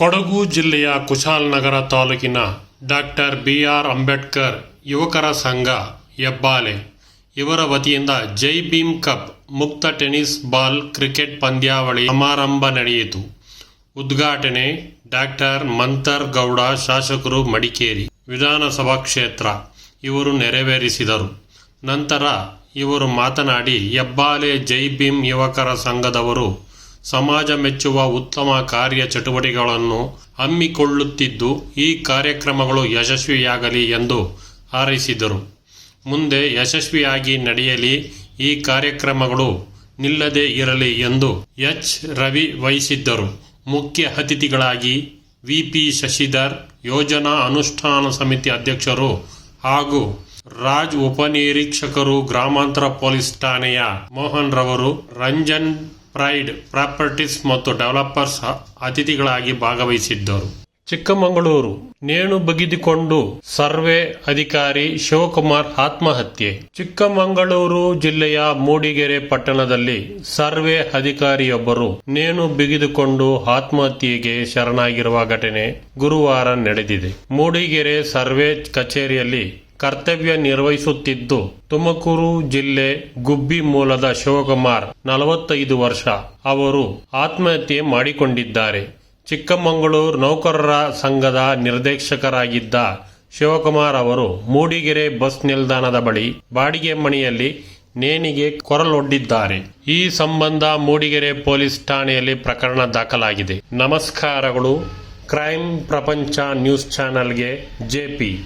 ಕೊಡಗು ಜಿಲ್ಲೆಯ ಕುಶಾಲನಗರ ತಾಲೂಕಿನ doctor B R Ambedkar ಯುವಕರ ಸಂಘ ಹೆಬ್ಬಾಲೆ. ಇವರ ವತಿಯಿಂದ ಜೈ ಭೀಮ್ ಕಪ್ ಮುಕ್ತ ಟೆನಿಸ್ ಬಾಲ್ ಕ್ರಿಕೆಟ್ ಪಂದ್ಯಾವಳಿ ಸಮಾರಂಭ ನಡೆಯಿತು. ಉದ್ಘಾಟನೆ ಡಾಕ್ಟರ್ ಮಂತರ್ ಗೌಡ, ಶಾಸಕರು ಮಡಿಕೇರಿ ವಿಧಾನಸಭಾ ಕ್ಷೇತ್ರ ಇವರು ನೆರವೇರಿಸಿದರು. ನಂತರ ಇವರು ಮಾತನಾಡಿ, ಹೆಬ್ಬಾಲೆ ಜೈ ಭೀಮ್ ಯುವಕರ ಸಂಘದವರು ಸಮಾಜ ಮೆಚ್ಚುವ ಉತ್ತಮ ಕಾರ್ಯ ಚಟುವಟಿಕೆಗಳನ್ನು ಹಮ್ಮಿಕೊಳ್ಳುತ್ತಿದ್ದು, ಈ ಕಾರ್ಯಕ್ರಮಗಳು ಯಶಸ್ವಿಯಾಗಲಿ ಎಂದು ಹಾರೈಸಿದರು. ಮುಂದೆ ಯಶಸ್ವಿಯಾಗಿ ನಡೆಯಲಿ, ಈ ಕಾರ್ಯಕ್ರಮಗಳು ನಿಲ್ಲದೇ ಇರಲಿ ಎಂದು ಎಚ್. ರವಿ ವಹಿಸಿದ್ದರು. ಮುಖ್ಯ ಅತಿಥಿಗಳಾಗಿ ವಿಪಿ ಶಶಿಧರ್, ಯೋಜನಾ ಅನುಷ್ಠಾನ ಸಮಿತಿ ಅಧ್ಯಕ್ಷರು ಹಾಗೂ ರಾಜ್ ಉಪನಿರೀಕ್ಷಕರು, ಗ್ರಾಮಾಂತರ ಪೊಲೀಸ್ ಠಾಣೆಯ ಮೋಹನ್ ರವರು, ರಂಜನ್ ಪ್ರೈಡ್ ಪ್ರಾಪರ್ಟೀಸ್ ಮತ್ತು ಡೆವಲಪರ್ಸ್ ಅತಿಥಿಗಳಾಗಿ ಭಾಗವಹಿಸಿದ್ದರು. ಚಿಕ್ಕಮಗಳೂರು, ನೇಣು ಬಗಿದುಕೊಂಡು ಸರ್ವೆ ಅಧಿಕಾರಿ ಶಿವಕುಮಾರ್ ಆತ್ಮಹತ್ಯೆ. ಚಿಕ್ಕಮಗಳೂರು ಜಿಲ್ಲೆಯ ಮೂಡಿಗೆರೆ ಪಟ್ಟಣದಲ್ಲಿ ಸರ್ವೆ ಅಧಿಕಾರಿಯೊಬ್ಬರು ನೇಣು ಬಿಗಿದುಕೊಂಡು ಆತ್ಮಹತ್ಯೆಗೆ ಶರಣಾಗಿರುವ ಘಟನೆ ಗುರುವಾರ ನಡೆದಿದೆ. ಮೂಡಿಗೆರೆ ಸರ್ವೆ ಕಚೇರಿಯಲ್ಲಿ ಕರ್ತವ್ಯ ನಿರ್ವಹಿಸುತ್ತಿದ್ದು ತುಮಕೂರು ಜಿಲ್ಲೆ ಗುಬ್ಬಿ ಮೂಲದ ಶಿವಕುಮಾರ್ ನಲವತ್ತೈದು ವರ್ಷ. ಅವರು ಆತ್ಮಹತ್ಯೆ ಮಾಡಿಕೊಂಡಿದ್ದಾರೆ. ಚಿಕ್ಕಮಗಳೂರು ನೌಕರರ ಸಂಘದ ನಿರ್ದೇಶಕರಾಗಿದ್ದ ಶಿವಕುಮಾರ್ ಅವರು ಮೂಡಿಗೆರೆ ಬಸ್ ನಿಲ್ದಾಣದ ಬಳಿ ಬಾಡಿಗೆ ಮನೆಯಲ್ಲಿ ನೇಣಿಗೆ ಕೊರಲೊಡ್ಡಿದ್ದಾರೆ ಈ ಸಂಬಂಧ ಮೂಡಿಗೆರೆ ಪೊಲೀಸ್ ಠಾಣೆಯಲ್ಲಿ ಪ್ರಕರಣ ದಾಖಲಾಗಿದೆ. ನಮಸ್ಕಾರಗಳು. ಕ್ರೈಮ್ ಪ್ರಪಂಚ ನ್ಯೂಸ್ ಚಾನೆಲ್ಗೆ ಜೆಪಿ